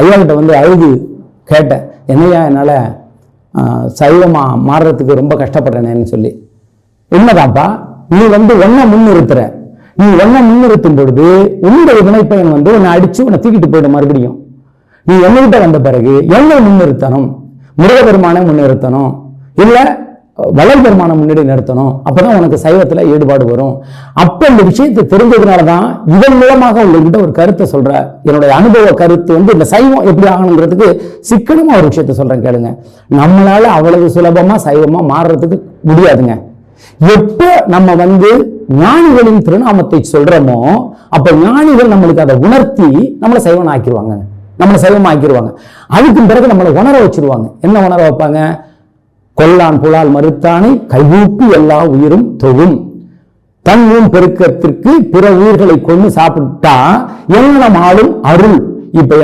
ஐயா கிட்ட வந்து அழுது கேட்டேன் என்னையா என்னால் சைவமாக மாறுறதுக்கு ரொம்ப கஷ்டப்படுறேனேன்னு சொல்லி. உண்மைதான்ப்பா நீ வந்து ஒன்றை முன்னிறுத்துற. நீ ஒன்றை முன்னிறுத்தும் பொழுது உன்னுடைய வினைப்பயன் வந்து உன்னை அடிச்சு உன்னை தூக்கிட்டு போயிடும் மறுபடியும். நீ எங்ககிட்ட வந்த பிறகு என்னை முன்னிறுத்தணும் முருகபெருமானை முன்னிறுத்தணும். இல்ல வளர் பெருமானை முன்னாடி நிறுத்தணும். அப்போ தான் உனக்கு சைவத்தில் ஈடுபாடு வரும். அப்போ இந்த விஷயத்தை தெரிஞ்சதுனால தான் இதன் மூலமாக உங்ககிட்ட ஒரு கருத்தை சொல்கிற என்னுடைய அனுபவ கருத்து வந்து இந்த சைவம் எப்படி ஆகணுங்கிறதுக்கு சிக்கனமாக ஒரு விஷயத்தை சொல்கிறேன் கேளுங்க. நம்மளால அவ்வளவு சுலபமாக சைவமாக மாறுறதுக்கு முடியாதுங்க. எப்போ நம்ம வந்து ஞானிகளின் திருநாமத்தை சொல்கிறோமோ அப்போ ஞானிகள் நம்மளுக்கு அதை உணர்த்தி நம்மளை சைவன் ஆக்கிடுவாங்க நம்மளை சைவம் ஆக்கிடுவாங்க அதுக்கு பிறகு நம்மளை உணர வச்சிருவாங்க. என்ன உணர வைப்பாங்க? கொல்லான் புலால் மறுத்தானை கைகூப்பி எல்லா உயிரும் தொழும். தன் ஊன் பெருக்கத்திற்கு பிற உயிர்களை கொண்டு சாப்பிட்டா எங்கனம் ஆளும் அருள். இப்ப